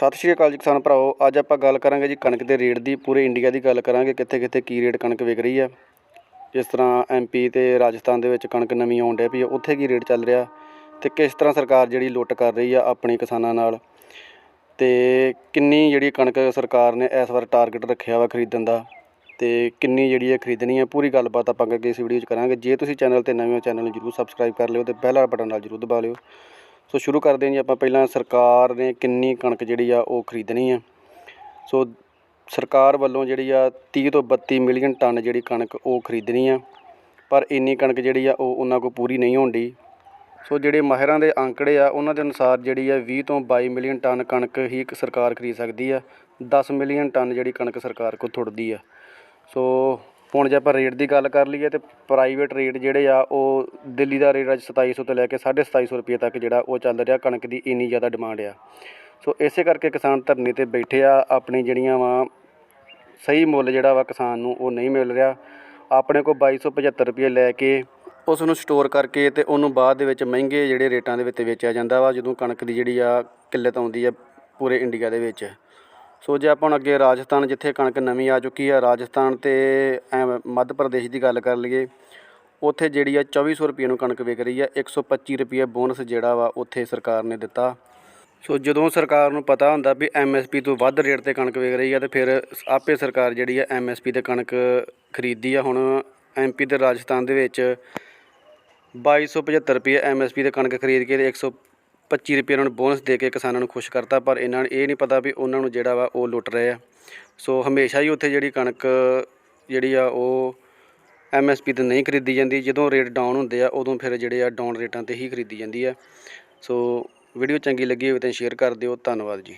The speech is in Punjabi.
ਸਤਿ ਸ਼੍ਰੀ ਅਕਾਲ ਜੀ ਕਿਸਾਨ ਭਰਾਓ ਅੱਜ ਆਪਾਂ ਗੱਲ ਕਰਾਂਗੇ ਜੀ ਕਣਕ ਦੇ ਰੇਟ ਦੀ, ਪੂਰੇ ਇੰਡੀਆ ਦੀ ਗੱਲ ਕਰਾਂਗੇ ਕਿੱਥੇ ਕਿੱਥੇ ਕੀ ਰੇਟ ਕਣਕ ਵਿਕ ਰਹੀ ਹੈ ਜਿਸ ਤਰ੍ਹਾਂ ਐਮਪੀ ਤੇ ਰਾਜਸਥਾਨ ਦੇ ਵਿੱਚ ਕਣਕ ਨਵੀਂ ਆਉਣ ਡਿਆ ਪਈ ਆ, ਉੱਥੇ ਕੀ ਰੇਟ ਚੱਲ ਰਿਹਾ ਤੇ ਕਿਸ ਤਰ੍ਹਾਂ ਸਰਕਾਰ ਜਿਹੜੀ ਲੁੱਟ ਕਰ ਰਹੀ ਆ ਆਪਣੇ ਕਿਸਾਨਾਂ ਨਾਲ ਤੇ ਕਿੰਨੀ ਜਿਹੜੀ ਕਣਕ ਸਰਕਾਰ ਨੇ ਇਸ ਵਾਰ ਟਾਰਗੇਟ ਰੱਖਿਆ ਵਾ ਖਰੀਦਣ ਦਾ ਤੇ ਕਿੰਨੀ ਜਿਹੜੀ ਹੈ ਖਰੀਦਣੀ ਹੈ ਪੂਰੀ ਗੱਲਬਾਤ ਆਪਾਂ ਅੱਗੇ ਇਸ ਵੀਡੀਓ 'ਚ ਕਰਾਂਗੇ। ਜੇ ਤੁਸੀਂ ਚੈਨਲ ਤੇ ਨਵੇਂ ਹੋ, ਚੈਨਲ ਨੂੰ ਜਰੂਰ ਸਬਸਕ੍ਰਾਈਬ ਕਰ ਲਿਓ ਤੇ ਬੈਲ ਵਾਲਾ ਬਟਨ ਨਾਲ ਜਰੂਰ ਦਬਾ ਲਿਓ। ਸੋ ਸ਼ੁਰੂ ਕਰਦੇ ਹਾਂ ਜੀ ਆਪਾਂ ਪਹਿਲਾਂ ਸਰਕਾਰ ਨੇ ਕਿੰਨੀ ਕਣਕ ਜਿਹੜੀ ਆ ਉਹ ਖਰੀਦਣੀ ਆ। ਸੋ ਸਰਕਾਰ ਵੱਲੋਂ ਜਿਹੜੀ ਆ 30 ਤੋਂ 32 ਮਿਲੀਅਨ ਟਨ ਜਿਹੜੀ ਕਣਕ ਉਹ ਖਰੀਦਣੀ ਆ। ਪਰ ਇੰਨੀ ਕਣਕ ਜਿਹੜੀ ਆ ਉਹ ਉਹਨਾਂ ਕੋਲ ਪੂਰੀ ਨਹੀਂ ਹੋਣੀ ਸੋ ਜਿਹੜੇ ਮਾਹਿਰਾਂ ਦੇ ਅੰਕੜੇ ਆ, ਉਹਨਾਂ ਦੇ ਅਨੁਸਾਰ ਜਿਹੜੀ ਆ 20 ਤੋਂ 22 ਮਿਲੀਅਨ ਟਨ ਕਣਕ ਹੀ ਇੱਕ ਸਰਕਾਰ ਖਰੀਦ ਸਕਦੀ ਆ। 10 ਮਿਲੀਅਨ ਟਨ ਜਿਹੜੀ ਕਣਕ ਸਰਕਾਰ ਕੋਲ ਥੁੜਦੀ ਆ। ਸੋ ਹੁਣ ਜੇ ਆਪਾਂ ਰੇਟ ਦੀ ਗੱਲ ਕਰ ਲਈਏ ਤਾਂ ਪ੍ਰਾਈਵੇਟ ਰੇਟ ਜਿਹੜੇ ਆ, ਉਹ ਦਿੱਲੀ ਦਾ ਰੇਟ ਅੱਜ 2700 ਤੋਂ ਲੈ ਕੇ 2750 ਰੁਪਏ ਤੱਕ ਜਿਹੜਾ ਉਹ ਚੱਲ ਰਿਹਾ, ਕਣਕ ਦੀ ਇੰਨੀ ਜ਼ਿਆਦਾ ਡਿਮਾਂਡ ਆ। ਸੋ ਇਸੇ ਕਰਕੇ ਕਿਸਾਨ ਧਰਨੇ ਤੇ ਬੈਠੇ ਆ, ਆਪਣੀ ਜਿਹੜੀਆਂ ਵਾ ਸਹੀ ਮੁੱਲ ਜਿਹੜਾ ਵਾ ਕਿਸਾਨ ਨੂੰ ਉਹ ਨਹੀਂ ਮਿਲ ਰਿਹਾ। ਆਪਣੇ ਕੋਲ 2275 ਰੁਪਏ ਲੈ ਕੇ ਉਸ ਨੂੰ ਸਟੋਰ ਕਰਕੇ ਤੇ ਉਹਨੂੰ ਬਾਅਦ ਦੇ ਵਿੱਚ ਮਹਿੰਗੇ ਜਿਹੜੇ ਰੇਟਾਂ ਦੇ ਵਿੱਚ ਵੇਚਿਆ ਜਾਂਦਾ ਵਾ, ਜਦੋਂ ਕਣਕ ਦੀ ਜਿਹੜੀ ਆ ਕਿੱਲਤ ਆਉਂਦੀ ਆ ਪੂਰੇ ਇੰਡੀਆ ਦੇ ਵਿੱਚ। ਸੋ ਜੇ ਆਪਾਂ ਹੁਣ ਅੱਗੇ ਰਾਜਸਥਾਨ, ਜਿੱਥੇ ਕਣਕ ਨਵੀਂ ਆ ਚੁੱਕੀ ਆ, ਰਾਜਸਥਾਨ ਤੇ ਐਂ ਮੱਧ ਪ੍ਰਦੇਸ਼ ਦੀ ਗੱਲ ਕਰ ਲਈਏ, ਉੱਥੇ ਜਿਹੜੀ ਆ 2400 ਰੁਪਏ ਨੂੰ ਕਣਕ ਵਿਕ ਰਹੀ ਆ 125 ਰੁਪਏ ਬੋਨਸ ਜਿਹੜਾ ਵਾ ਉੱਥੇ ਸਰਕਾਰ ਨੇ ਦਿੱਤਾ। ਸੋ ਜਦੋਂ ਸਰਕਾਰ ਨੂੰ ਪਤਾ ਹੁੰਦਾ ਵੀ ਐਮਐਸਪੀ ਤੋਂ ਵੱਧ ਰੇਟ ਤੇ ਕਣਕ ਵਿਕ ਰਹੀ ਆ, ਤੇ ਫਿਰ ਆਪੇ ਸਰਕਾਰ ਜਿਹੜੀ ਆ ਐਮਐਸਪੀ ਤੇ ਕਣਕ ਖਰੀਦਦੀ ਆ। ਹੁਣ ਐਮਪੀ ਤੇ ਰਾਜਸਥਾਨ ਦੇ ਵਿੱਚ 2275 ਰੁਪਏ ਐਮਐਸਪੀ ਤੇ ਕਣਕ ਖਰੀਦ ਕੇ ਤੇ 125 ਰੁਪਏ ਉਹਨਾਂ ਨੂੰ ਬੋਨਸ ਦੇ ਕੇ ਕਿਸਾਨਾਂ ਨੂੰ ਖੁਸ਼ ਕਰਤਾ, ਪਰ ਇਹਨਾਂ ਨੂੰ ਇਹ ਨਹੀਂ ਪਤਾ ਵੀ ਉਹਨਾਂ ਨੂੰ ਜਿਹੜਾ ਵਾ ਉਹ ਲੁੱਟ ਰਹੇ ਆ। ਸੋ ਹਮੇਸ਼ਾ ਹੀ ਉੱਥੇ ਜਿਹੜੀ ਕਣਕ ਜਿਹੜੀ ਆ ਉਹ ਐਮਐਸਪੀ ਤੇ ਨਹੀਂ ਖਰੀਦੀ ਜਾਂਦੀ। ਜਦੋਂ ਰੇਟ ਡਾਊਨ ਹੁੰਦੇ ਆ, ਉਦੋਂ ਫਿਰ ਜਿਹੜੇ ਆ ਡਾਊਨ ਰੇਟਾਂ ਤੇ ਹੀ ਖਰੀਦੀ ਜਾਂਦੀ ਆ। ਸੋ ਵੀਡੀਓ ਚੰਗੀ ਲੱਗੀ ਹੋਵੇ ਤਾਂ ਸ਼ੇਅਰ ਕਰ ਦਿਓ। ਧੰਨਵਾਦ ਜੀ।